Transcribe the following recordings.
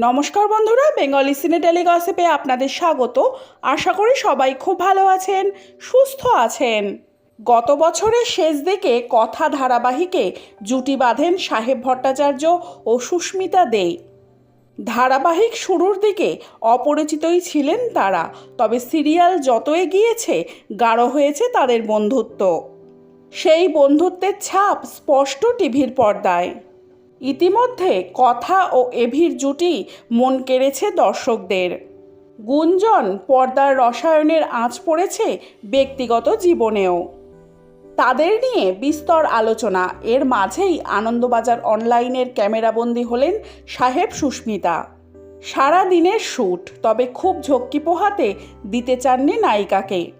নমস্কার বন্ধুরা, বেঙ্গলি সিনে টেলিগসিপে আপনাদের স্বাগত। আশা করি সবাই খুব ভালো আছেন, সুস্থ আছেন। গত বছরের শেষ দিকে কথা ধারাবাহিকে জুটি বাঁধেন সাহেব ভট্টাচার্য ও সুস্মিতা দে। ধারাবাহিক শুরুর দিকে অপরিচিতই ছিলেন তারা, তবে সিরিয়াল যত এগিয়েছে, গাঢ় হয়েছে তাদের বন্ধুত্ব। সেই বন্ধুত্বের ছাপ স্পষ্ট টিভির পর্দায়। ইতিমধ্যে কথা ও এভির জুটি মন কেড়েছে দর্শকদের। গুঞ্জন পর্দার রসায়নের আঁচ পড়েছে ব্যক্তিগত জীবনেও। তাদের নিয়ে বিস্তর আলোচনা, এর মাঝেই আনন্দবাজার অনলাইনের ক্যামেরাবন্দি হলেন সাহেব সুস্মিতা। সারা দিনের শ্যুট তবে খুব ঝক্কি পোহাতে দিতে চাননি নায়িকাকে।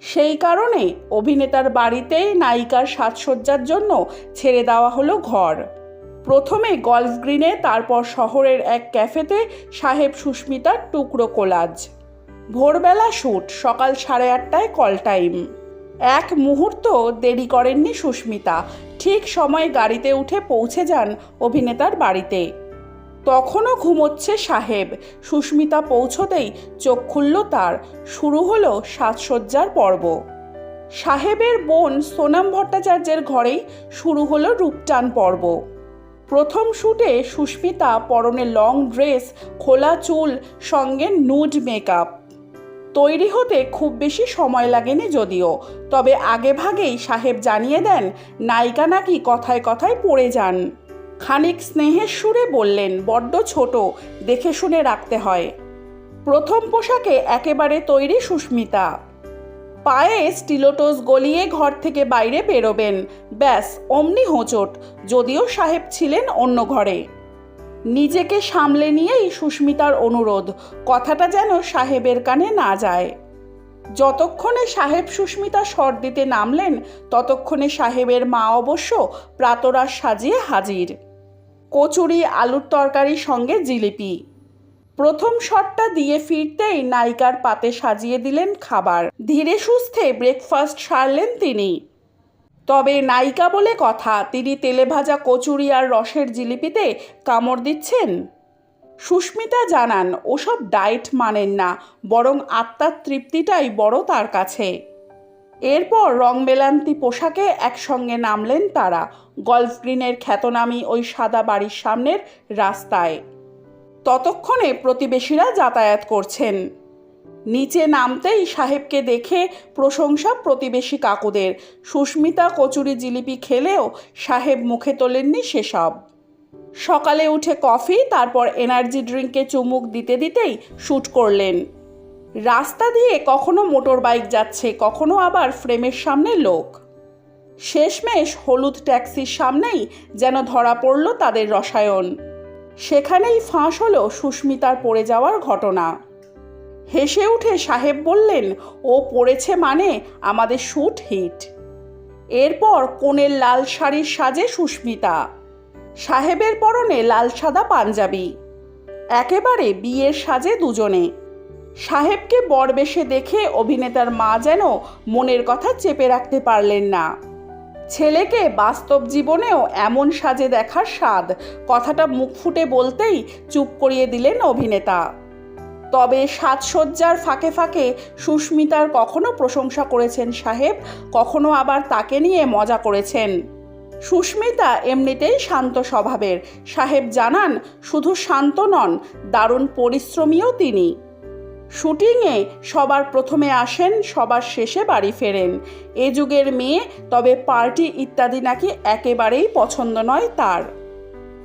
সেই কারণে অভিনেতার বাড়িতেই নায়িকার সাজসজ্জার জন্য ছেড়ে দেওয়া হলো ঘর। প্রথমে গলফ গ্রিনে তারপর শহরের এক ক্যাফেতে সাহেব সুস্মিতার টুকরো কোলাজ ভোরবেলা শ্যুট সকাল সাড়ে আটটায় কল টাইম এক মুহূর্ত দেরি করেননি সুস্মিতা। ঠিক সময়ে গাড়িতে উঠে পৌঁছে যান অভিনেতার বাড়িতে। তখনও ঘুমোচ্ছে সাহেব। সুস্মিতা পৌঁছতেই চোখ খুলল তার। শুরু হলো সাজসজ্জার পর্ব। সাহেবের বোন সোনাম ভট্টাচার্যের ঘরেই শুরু হলো রূপটান পর্ব। প্রথম শুটে সুস্মিতা পরনে লং ড্রেস খোলা চুল, সঙ্গে নুড মেকআপ তৈরি হতে খুব বেশি সময় লাগেনি যদিও, তবে আগে ভাগেই সাহেব জানিয়ে দেন, নায়িকা নাকি কথায় কথায় পড়ে যান। খানিক স্নেহের সুরে বললেন, বড্ড ছোট, দেখে শুনে রাখতে হয়। প্রথম পোশাকে একেবারে তৈরি সুস্মিতা। পায়ে স্টিলোটোস গলিয়ে ঘর থেকে বাইরে বেরোবেন। ব্যাস, অমনি হোঁচট। যদিও সাহেব ছিলেন অন্য ঘরে। নিজেকে সামলে নিয়েই সুস্মিতার অনুরোধ। কথাটা যেন সাহেবের কানে না যায়। যতক্ষণে সাহেব সুস্মিতা শট দিতে নামলেন, ততক্ষণে সাহেবের মা অবশ্য প্রাতরাশ সাজিয়ে হাজির। কচুরি, আলুর তরকারির সঙ্গে জিলিপি। প্রথম শটটা দিয়ে ফিরতেই নায়িকার পাতে সাজিয়ে দিলেন খাবার। ধীরে সুস্থে ব্রেকফাস্ট সারলেন তিনি। তবে নায়িকা বলে কথা, তিনি তেলে ভাজা কচুরি আর রসের জিলিপিতে কামড় দিচ্ছেন। সুস্মিতা জানান, ওসব ডায়েট মানেন না, বরং আত্মার তৃপ্তিটাই বড় তার কাছে। এরপর রং বেলান্তি পোশাকে একসঙ্গে নামলেন তারা গলফ গ্রিনের খ্যাতনামী ওই সাদা বাড়ির সামনের রাস্তায়। ততক্ষণে প্রতিবেশীরা যাতায়াত করছেন। নিচে নামতেই সাহেবকে দেখে প্রশংসা প্রতিবেশী কাকুদের। সুস্মিতা কচুরি জিলিপি খেলেও সাহেব মুখে তোলেননি সেসব। সকালে উঠে কফি, তারপর এনার্জি ড্রিঙ্কে চুমুক দিতে দিতেই শ্যুট করলেন। রাস্তা দিয়ে কখনো মোটর বাইক যাচ্ছে, কখনো আবার ফ্রেমের সামনে লোক। শেষমেশ হলুদ ট্যাক্সির সামনেই যেন ধরা পড়ল তাদের রসায়ন। সেখানেই ফাঁস হলো সুস্মিতার পড়ে যাওয়ার ঘটনা। হেসে উঠে সাহেব বললেন, ও পড়েছে মানে আমাদের শ্যুট হিট। এরপর কোণের লাল শাড়ির সাজে সুস্মিতা। সাহেবের পরনে লাল সাদা পাঞ্জাবি। একেবারে বিয়ের সাজে দুজনে। সাহেবকে বরবেশে দেখে অভিনেতার মা যেন মনের কথা চেপে রাখতে পারলেন না। ছেলেকে বাস্তব জীবনেও এমন সাজে দেখার স্বাদ। কথাটা মুখ ফুটে বলতেই চুপ করিয়ে দিলেন অভিনেতা। তবে সাজসজ্জার ফাঁকে ফাঁকে সুস্মিতার কখনো প্রশংসা করেছেন সাহেব, কখনো আবার তাকে নিয়ে মজা করেছেন। সুস্মিতা এমনিতেই শান্ত স্বভাবের। সাহেব জানান, শুধু শান্ত নন, দারুণ পরিশ্রমীও তিনি। শুটিংয়ে সবার প্রথমে আসেন, সবার শেষে বাড়ি ফেরেন। এ যুগের মেয়ে, তবে পার্টি ইত্যাদি নাকি একেবারেই পছন্দ নয় তার।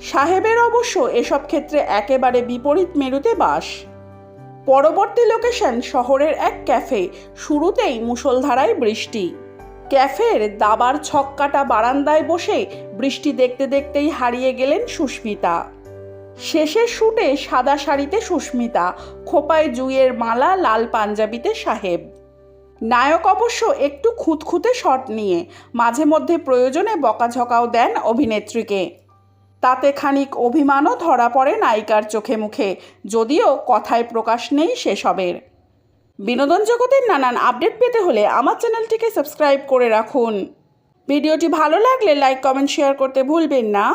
সাহেবের অবশ্য এসব ক্ষেত্রে একেবারে বিপরীত মেরুতে বাস। পরবর্তী লোকেশন শহরের এক ক্যাফে, শুরুতেই মুষলধারায় বৃষ্টি। ক্যাফের দাবার ছক্কাটা বারান্দায় বসে বৃষ্টি দেখতে দেখতেই হারিয়ে গেলেন সুস্মিতা। শেষের শুটে সাদা শাড়িতে সুস্মিতা, খোপায় জুইয়ের মালা, লাল পাঞ্জাবিতে সাহেব। নায়ক অবশ্য একটু খুঁতখুঁতে শট নিয়ে, মাঝে মধ্যে প্রয়োজনে বকাঝকাও দেন অভিনেত্রীকে। তাতে খানিক অভিমানও ধরা পড়ে নায়িকার চোখে মুখে, যদিও কথায় প্রকাশ নেই সেসবের। বিনোদন জগতের নানান আপডেট পেতে হলে আমার চ্যানেলটিকে সাবস্ক্রাইব করে রাখুন। ভিডিওটি ভালো লাগলে লাইক, কমেন্ট, শেয়ার করতে ভুলবেন না।